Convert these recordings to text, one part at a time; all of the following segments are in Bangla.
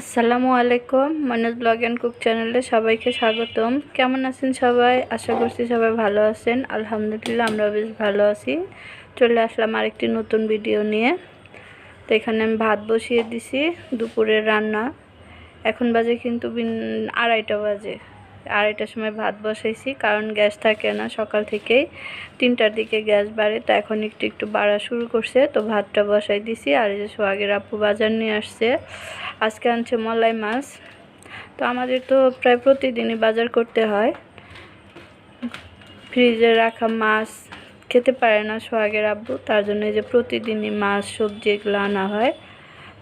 আসসালামু আলাইকুম মনোজ ব্লগ অ্যান্ড কুক চ্যানেলে সবাইকে স্বাগতম। কেমন আছেন সবাই? আশা করছি সবাই ভালো আছেন। আলহামদুলিল্লাহ আমরা বেশ ভালো আছি। চলে আসলাম আরেকটি নতুন ভিডিও নিয়ে। তো এখানে আমি ভাত বসিয়ে দিছি, দুপুরের রান্না। এখন বাজে কিন্তু আড়াইটা বাজে। আড়াইটার সময় ভাত বসাইছি, কারণ গ্যাস থাকে না, সকাল থেকেই তিনটার দিকে গ্যাস বাড়ে, তো এখন একটু একটু বাড়া শুরু করছে, তো ভাতটা বসাই দিছি, আর এই যে সোহাগের আপু বাজার নিয়ে আসছে, আজকে আনছে মলাই মাছ, তো আমাদের তো প্রায় প্রতিদিনই বাজার করতে হয়। ফ্রিজে রাখা মাছ, খেতে পারে না সোহাগের আব্বু, তার জন্য এই যে প্রতিদিনই মাছ, সবজি এগুলো আনা হয়।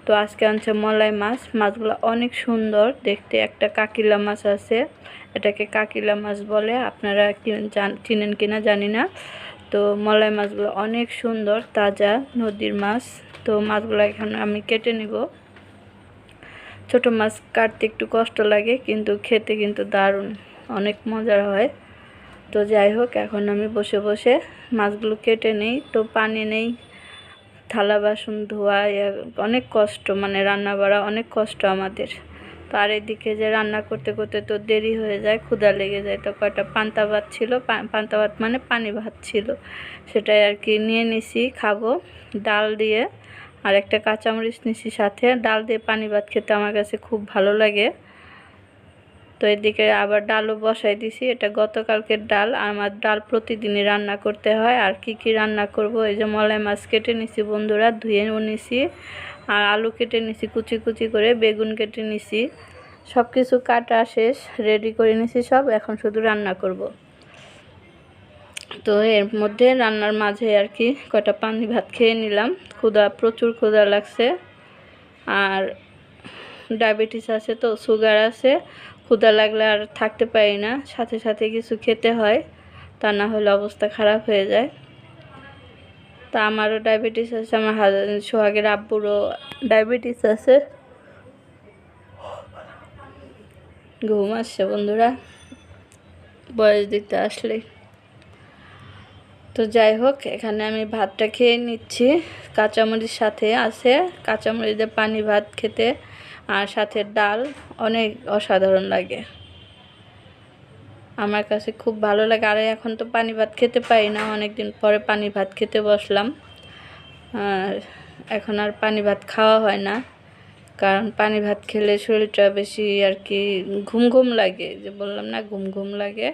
তো আজকে আনছে মলাই মাছ। মাছগুলো অনেক সুন্দর। দেখতে একটা কাকিলা মাছ আছে। এটাকে কাকিলা মাছ বলে। আপনারা চিনেন কিনা জানি না। তো মলাই মাছগুলো অনেক সুন্দর, তাজা নদীর মাছ। তো মাছগুলো এখন আমি কেটে নিব। ছোট মাছ কাটতে একটু কষ্ট লাগে, কিন্তু খেতে কিন্তু দারুণ। অনেক মজার হয়। তো যাই হোক, এখন আমি বসে বসে মাছগুলো কেটে নেই। তো পানি নেই। থালা বাসন ধোয়া অনেক কষ্ট মানে রান্না বাড়া অনেক কষ্ট আমাদের। তো আর এদিকে যে রান্না করতে করতে তো দেরি হয়ে যায়, ক্ষুধা লেগে যায়। তো কয়টা পান্তা ভাত ছিল পান্তা ভাত মানে পানি ভাত ছিল। সেটাই আর কি নিয়ে নিছি, খাব। ডাল দিয়ে আর একটা কাঁচামরিচ নিছি সাথে। ডাল দিয়ে পানি ভাত খেতে আমার কাছে খুব ভালো লাগে। তো এদিকে আবার ডালও বসাই দিছি। এটা গতকালকের ডাল। আমার ডাল প্রতিদিনই রান্না করতে হয়। আর কি কি রান্না করব? এই যে মলাই মাছ কেটে নিছি বন্ধুরা ধুয়েও নিছি। আর আলু কেটে নিছি, কুচি কুচি করে, বেগুন কেটে নিছি। সব কিছু কাটা শেষ, রেডি করে নিছি সব। এখন শুধু রান্না করব। তো এর মধ্যে রান্নার মাঝে আর কি কয়টা পানি ভাত খেয়ে নিলাম। ক্ষুধা, প্রচুর ক্ষুধা লাগছে। আর ডায়াবেটিস আছে তো, সুগার আছে। ক্ষুধা লাগলে আর থাকতে পারি না। সাথে সাথে কিছু খেতে হয়, তা না হলে অবস্থা খারাপ হয়ে যায়। তা আমারও ডায়াবেটিস আছে, আমার সোহাগের আব্বুরও ডায়াবেটিস আছে। ঘুম আসছে বন্ধুরা, বয়স দিতে আসলে তো যাই হোক, এখানে আমি ভাতটা খেয়ে নিচ্ছি। কাঁচামরিচ সাথে আছে, কাঁচামরিচ দিয়ে পানি ভাত খেতে আর সাথে ডাল অনেক অসাধারণ লাগে। আমার কাছে খুব ভালো লাগে। আর এখন তো পানি ভাত খেতে পারি না। অনেক দিন পরে পানি ভাত খেতে বসলাম। এখন আর পানি ভাত খাওয়া হয় না। কারণ পানি ভাত খেলে শরীরটা বেশি আর কি ঘুম ঘুম লাগে। যে বললাম না, ঘুম ঘুম লাগে।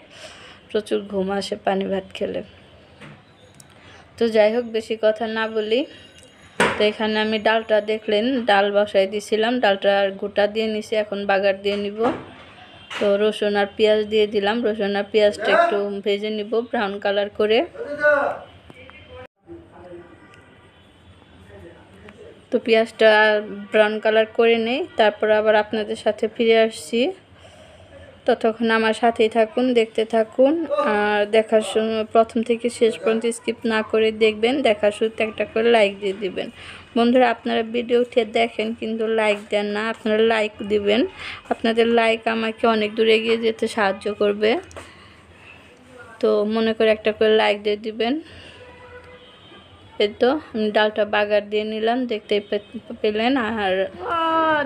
প্রচুর ঘুম আসে পানি ভাত খেলে। তো যাই হোক, বেশি কথা না বলি। তো এখানে আমি ডালটা দেখলেন, ডাল বসাই দিয়েছিলাম ডালটা গোটা দিয়ে নিছি, এখন বাগার দিয়ে নিব। তো রসুন আর পেঁয়াজ দিয়ে দিলাম, রসুন আর পেঁয়াজটা একটু ভেজে নিব ব্রাউন কালার করে। তো পেঁয়াজটা ব্রাউন কালার করে নেই, তারপর আবার আপনাদের সাথে ফিরে আসছি। ততক্ষণ আমার সাথেই থাকুন দেখতে থাকুন আর দেখার সময় প্রথম থেকে শেষ পর্যন্ত স্কিপ না করে দেখবেন দেখার শুরুতে একটা করে লাইক দিয়ে দিবেন। বন্ধুরা আপনারা ভিডিও উঠে দেখেন কিন্তু লাইক দেন না আপনারা লাইক দিবেন। আপনাদের লাইক আমাকে অনেক দূর এগিয়ে যেতে সাহায্য করবে। তো মনে করে একটা করে লাইক দিয়ে দিবেন। এই তো আমি ডালটা বাগার দিয়ে নিলাম দেখতে পেলেন আর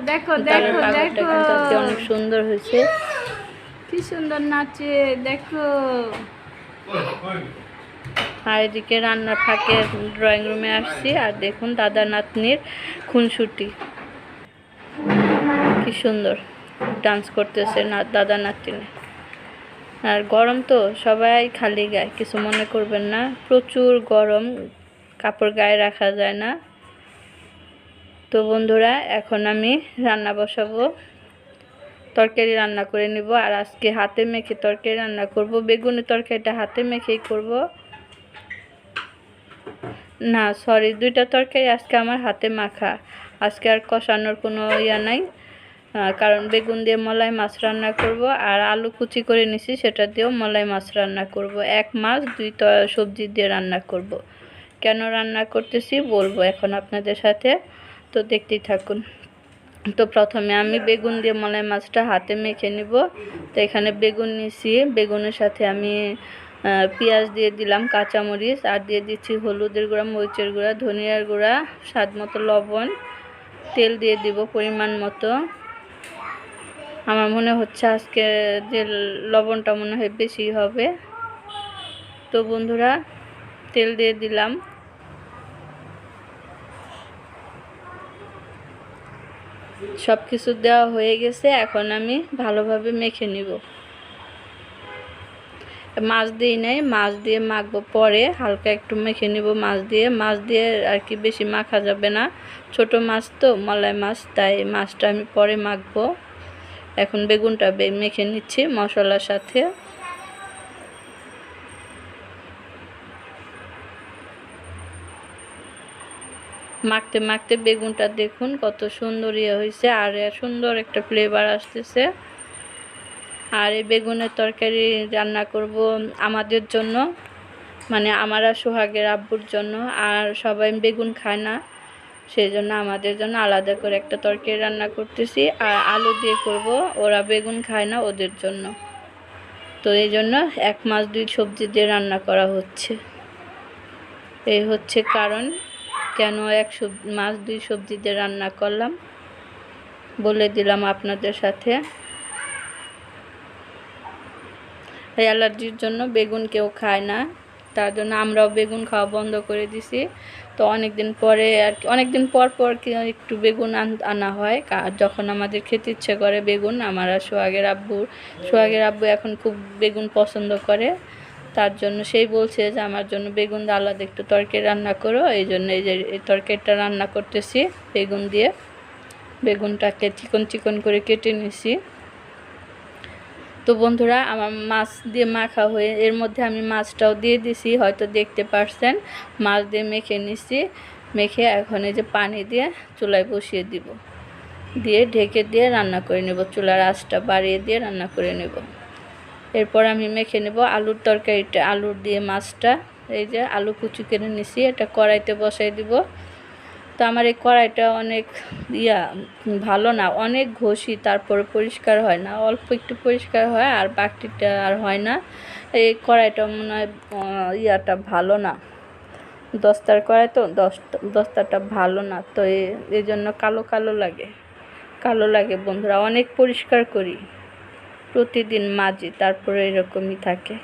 দেখো অনেক সুন্দর হয়েছে। কি সুন্দর নাচে, দেখো। আর এদিকে রান্নার ফাঁকে ড্রয়িং রুমে আসছি, আর দেখুন দাদা নাতনির খুনসুটি। কি সুন্দর ডান্স করতেছে না, দাদা নাতনি। আর গরম তো, সবাই খালি গায়ে, কিছু মনে করবেন না। প্রচুর গরম, কাপড় গায়ে রাখা যায় না। তো বন্ধুরা, এখন আমি রান্না বসাবো। তরকারি রান্না করে নিব। আর আজকে হাতে মেখে তরকারি রান্না করব। বেগুনের তরকারিটা হাতে মেখেই করব। না সরি দুইটা তরকারি আজকে আমার হাতে মাখা। আজকে আর কষানোর কোনো ইয়া নাই। কারণ বেগুন দিয়ে মলাই মাছ রান্না করব। আর আলু কুচি করে নিছি, সেটা দিয়েও মলাই মাছ রান্না করব। এক মাছ, দুই সবজি দিয়ে রান্না করব। কেন রান্না করতেছি বলব এখন আপনাদের সাথে? তো দেখতেই থাকুন। তো প্রথমে আমি বেগুন দিয়ে মলাই মাছটা হাতে মেখে নিব। তো এখানে বেগুন নিছি। বেগুনের সাথে আমি পেঁয়াজ দিয়ে দিলাম, কাঁচামরিচ, আর দিয়ে দিচ্ছি হলুদের গুঁড়া, মরিচের গুঁড়া, ধনিয়ার গুঁড়া, স্বাদ মতো লবণ। তেল দিয়ে দিব পরিমাণ মতো। আমার মনে হচ্ছে আজকে যে লবণটা মনে হয় বেশি হবে। তো বন্ধুরা, তেল দিয়ে দিলাম। সব কিছু দেওয়া হয়ে গেছে, এখন আমি ভালোভাবে মেখে নিব। মাছ দিই নাই, মাছ দিয়ে মাখবো পরে, হালকা একটু মেখে নিব মাছ দিয়ে। মাছ দিয়ে আর কি বেশি মাখা যাবে না, ছোট মাছ তো, মলাই মাছ, তাই মাছটা আমি পরে মাখবো। এখন বেগুনটা মেখে নিচ্ছি মশলার সাথে। মাখতে মাখতে বেগুনটা দেখুন, কত সুন্দর ইয়ে হয়েছে। আর সুন্দর একটা ফ্লেভার আসতেছে। আর এই বেগুনের তরকারি রান্না করব আমাদের জন্য মানে আমার সোহাগের আব্বুর জন্য। আর সবাই বেগুন খায় না সেই জন্য আমাদের জন্য আলাদা করে একটা তরকারি রান্না করতেছি। আর আলু দিয়ে করব, ওরা বেগুন খায় না ওদের জন্য। তো এই জন্য এক মাস দুই সবজি দিয়ে রান্না করা হচ্ছে। এই হচ্ছে কারণ। কেন এক সব, মাছ দুই সবজি দিয়ে রান্না করলাম, বলে দিলাম আপনাদের সাথে। এই অ্যালার্জির জন্য বেগুন কেউ খায় না, তার জন্য আমরাও বেগুন খাওয়া বন্ধ করে দিছি। তো অনেক দিন পরে আর কি অনেক দিন পর পর একটু বেগুন আন- হয়। যখন আমাদের খেতে ইচ্ছে করে বেগুন, আমার আর সোহাগের আব্বু সোহাগের আব্বু এখন খুব বেগুন পছন্দ করে। তার জন্য সেই বলছে যে, আমার জন্য বেগুন দিয়ে আলাদা একটু তরকারি রান্না করো, এই জন্য এই যে, এই তরকারিটা রান্না করতেছি, বেগুন দিয়ে। বেগুনটাকে চিকন চিকন করে কেটে নিছি। তো বন্ধুরা, আমার মাছ দিয়ে মাখা হয়ে, এর মধ্যে আমি মাছটাও দিয়ে দিছি, হয়তো দেখতে পারছেন। মাছ দিয়ে মেখে নিছি, মেখে এখন এই যে পানি দিয়ে চুলায় বসিয়ে দিব। দিয়ে ঢেকে দিয়ে রান্না করে নেব, চুলার আঁচটা বাড়িয়ে দিয়ে রান্না করে নেব। এরপর আমি মেখে নেব আলুর তরকারিটা, আলুর দিয়ে মাছটা, এই যে আলু কুচু করে নিছি, এটা কড়াইতে বসাই দিব। তো আমার এই কড়াইটা অনেক ইয়া, ভালো না, অনেক ঘষি, তারপরে পরিষ্কার হয় না, অল্প একটু পরিষ্কার হয় আর বাকিটা আর হয় না। এই কড়াইটা মনে হয় ইয়াটা ভালো না। দস্তার কড়াই তো দস্তা দস্তাটা ভালো না, তো এই জন্য কালো কালো লাগে। কালো লাগে বন্ধুরা, অনেক পরিষ্কার করি। প্রতিদিন মাজি, তারপরে এরকমই থাকে।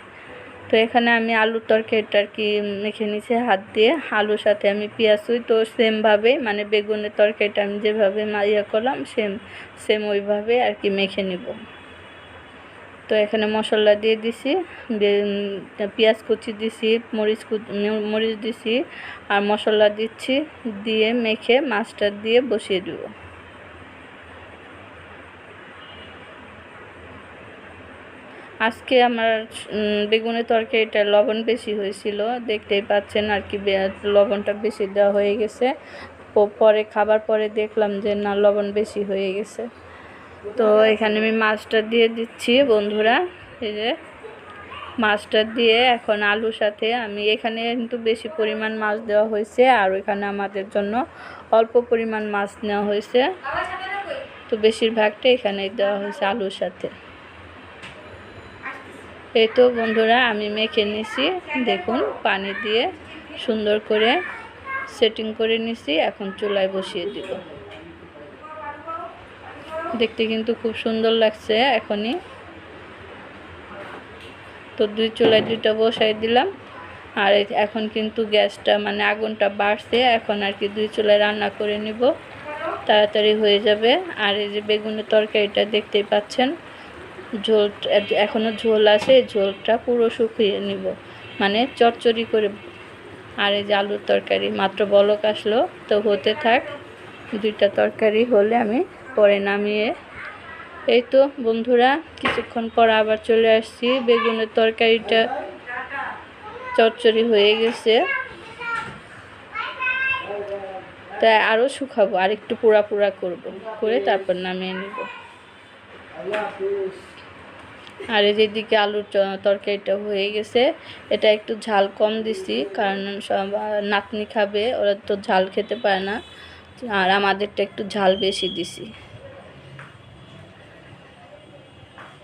তো এখানে আমি আলু তরকারিটা আর কি মেখে নিয়েছি, হাত দিয়ে। আলুর সাথে আমি পেঁয়াজ দিই তো সেমভাবে মানে বেগুনের তরকারিটা আমি যেভাবে ইয়ে করলাম সেম সেম ওইভাবে আর কি মেখে নিব। তো এখানে মশলা দিয়ে দিছি পেঁয়াজ কুচি দিছি, মরিচ মরিচ দিছি, আর মশলা দিচ্ছি, দিয়ে মেখে মাছটা দিয়ে বসিয়ে দেবো। আজকে আমার বেগুনের তরকারিটা লবণ বেশি হয়েছিল। দেখতেই পাচ্ছেন আর কি লবণটা বেশি দেওয়া হয়ে গেছে। পরে, খাবার পরে দেখলাম যে না, লবণ বেশি হয়ে গেছে। তো এখানে আমি মাছটা দিয়ে দিচ্ছি বন্ধুরা। এই যে মাছটা দিয়ে এখন আলুর সাথে আমি, এখানে কিন্তু বেশি পরিমাণ মাছ দেওয়া হয়েছে আর এখানে আমাদের জন্য অল্প পরিমাণ মাছ নেওয়া হয়েছে। তো বেশিরভাগটা এখানেই দেওয়া হয়েছে আলুর সাথে। এই তো বন্ধুরা, আমি মেখে নিছি। দেখুন, পানি দিয়ে সুন্দর করে সেটিং করে নিছি। এখন চুলায় বসিয়ে দিব। দেখতে কিন্তু খুব সুন্দর লাগছে এখনই। তো দুই চুলায় দুইটা বসাই দিলাম। আর এখন কিন্তু গ্যাসটা মানে আগুনটা বাড়ছে। এখন আর কি দুই চুলায় রান্না করে নিব। তাড়াতাড়ি হয়ে যাবে। আর এই যে বেগুনের তরকারিটা দেখতেই পাচ্ছেন। ঝোল এখনও ঝোল আছে, ঝোলটা পুরো শুকিয়ে নিব। মানে চচ্চড়ি করে। আর এই যে আলুর তরকারি, মাত্র বলক আসলো, তো হতে থাক, দুইটা তরকারি হলে আমি পরে নামিয়ে, এই তো বন্ধুরা, কিছুক্ষণ পর আবার চলে আসছি। বেগুনের তরকারিটা চচ্চড়ি হয়ে গেছে। তাই আরও শুকাবো আর একটু পোড়া পোড়া করব, করে তারপর নামিয়ে নিব। আর এই যেদিকে আলুর তরকারিটা হয়ে গেছে, এটা একটু ঝাল কম দিছি, কারণ সব নাতনি খাবে, ওরা তো ঝাল খেতে পারে না, আর আমাদেরটা একটু ঝাল বেশি দিছি।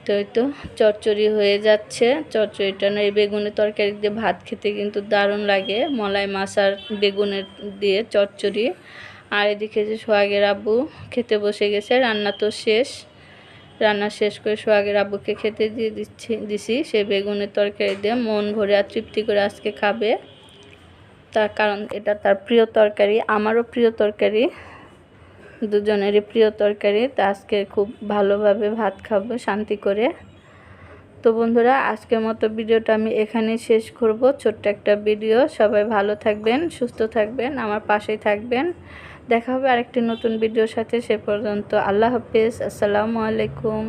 তো তো চচ্চড়ি হয়ে যাচ্ছে, চচ্চড়িটা না এই বেগুনের তরকারি দিয়ে ভাত খেতে কিন্তু দারুণ লাগে, মলাই মাছ আর বেগুনের দিয়ে চচ্চড়ি। আর এদিকে যে সোহাগের আব্বু খেতে বসে গেছে, রান্না তো শেষ। রান্না শেষ করে সোহাগের আব্বুকে খেতে দিয়ে দিচ্ছি, দিছি। সে বেগুনের তরকারি দিয়ে মন ভরে আর তৃপ্তি করে আজকে খাবে। তার কারণ এটা তার প্রিয় তরকারি, আমারও প্রিয় তরকারি। দুজনেরই প্রিয় তরকারি। তা আজকে খুব ভালোভাবে ভাত খাব, শান্তি করে। তো বন্ধুরা, আজকের মতো ভিডিওটা আমি এখানেই শেষ করব। ছোট্ট একটা ভিডিও। সবাই ভালো থাকবেন, সুস্থ থাকবেন, আমার পাশেই থাকবেন। দেখা হবে আরেকটি নতুন ভিডিওর সাথে সে পর্যন্ত আল্লাহ হাফেজ আসসালামু আলাইকুম।